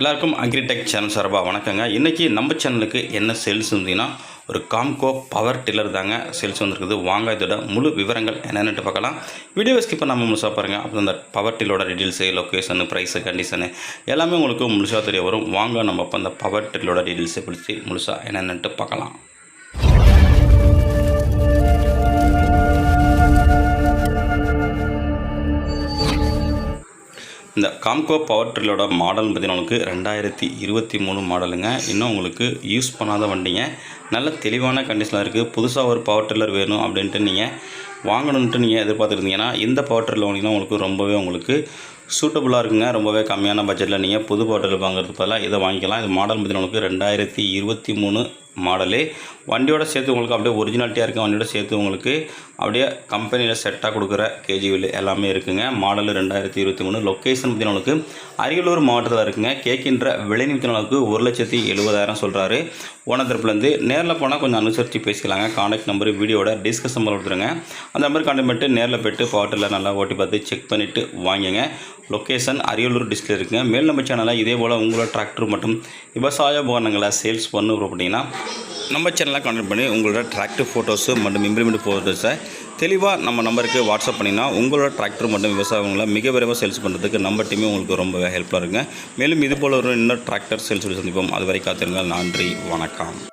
எல்லாருக்கும் agritech channel சார்பாக வணக்கங்க. இன்றைக்கி நம்ம சேனலுக்கு என்ன சேல்ஸ் இருந்தீங்கன்னா ஒரு காம்கோ பவர் டில்லர் தாங்க சேல்ஸ் வந்திருக்குது. வாங்க இதோட முழு விவரங்கள் என்னென்னு பார்க்கலாம். வீடியோ ஸ்கிப் பண்ணாமல் முழுசாக பாருங்கள் அப்புறம் அந்த பவர் டில்லோட டீட்டெயில்ஸு லொக்கேஷனு ப்ரைஸு கண்டிஷனு எல்லாமே உங்களுக்கு முழுசாக தெரிய வரும். வாங்க நம்ம அப்போ அந்த பவர் டில்லோட டீட்டெயில்ஸை பிடிச்சி முழுசாக என்னென்னுட்டு பார்க்கலாம். இந்த காம்கோ பவர் ட்ரில்லோட மாடல் பார்த்தீங்கன்னா உங்களுக்கு ரெண்டாயிரத்தி இருபத்தி மூணு மாடலுங்க இன்னும் உங்களுக்கு யூஸ் பண்ணாத வண்டிங்க. நல்ல தெளிவான கண்டிஷனாக இருக்குது புதுசாக ஒரு பவர் ட்ரில்லர் வேணும் அப்படின்ட்டு நீங்கள் வாங்கணுன்ட்டு நீங்கள் எதிர்பார்த்துருந்தீங்கன்னா இந்த பவர் ட்ரில்லர் வாங்கினா உங்களுக்கு ரொம்பவே உங்களுக்கு சூட்டபுளாக இருக்குங்க. ரொம்பவே கம்மியான பட்ஜெட்டில் நீங்கள் புது பாட்டில் வாங்குறது பதிலாக இதை வாங்கிக்கலாம். இது மாடல் பார்த்தீங்கன்னா உங்களுக்கு ரெண்டாயிரத்தி இருபத்தி மூணு மாடலு வண்டியோட சேர்த்து உங்களுக்கு அப்படியே ஒரிஜினாலிட்டியாக இருக்க வண்டியோட சேர்த்து உங்களுக்கு அப்படியே கம்பெனியில் செட்டாக கொடுக்குற கேஜிவில் எல்லாமே இருக்குங்க. மாடல் ரெண்டாயிரத்தி இருபத்தி மூணு. லொக்கேஷன் பார்த்தீங்கன்னா உங்களுக்கு அரியலூர் மாவட்டத்தில் இருக்குங்க. கேட்கின்ற விலை நிமித்தங்களுக்கு ஒரு லட்சத்தி எழுபதாயிரம் சொல்கிறாரு ஓன தரப்புலேருந்து நேரில் போனால் கொஞ்சம் அனுசரித்து பேசிக்கலாங்க. காண்டாக்ட் நம்பர் வீடியோட டிஸ்கஸ் நம்பர் கொடுத்துருங்க. அந்த நம்பர் காண்டாக்ட் பண்ணிட்டு நேரில் போய்ட்டு பாட்டில் நல்லா ஓட்டி பார்த்து செக் பண்ணிவிட்டு வாங்கிங்க. லொக்கேஷன் அரியலூர் டிஸ்ட்ரிக்ட் இருக்குங்க மேல் நம்ம சேனலில் இதே போல் உங்களோட டிராக்டர் மற்றும் விவசாய உபகரணங்களை சேல்ஸ் பண்ணு அப்படின்னா நம்ம சேனலை கான்டாக்ட் பண்ணி உங்களோட டிராக்டர் ஃபோட்டோஸு மற்றும் இம்ப்ளிமெண்ட் ஃபோட்டோஸை தெளிவாக நம்ம நம்பருக்கு வாட்ஸ்அப் பண்ணினா உங்களோட டிராக்டர் மற்றும் விவசாயங்களை மிக விரைவாக சேல்ஸ் பண்ணுறதுக்கு நம்ம டீமே உங்களுக்கு ரொம்ப ஹெல்ப்ஃபுல்லாக இருக்குங்க மேலும் இது போல் ஒரு இன்னும் டிராக்டர் சேல்ஸ் சந்திப்போம். அது வரை காத்திருங்கள். நன்றி. வணக்கம்.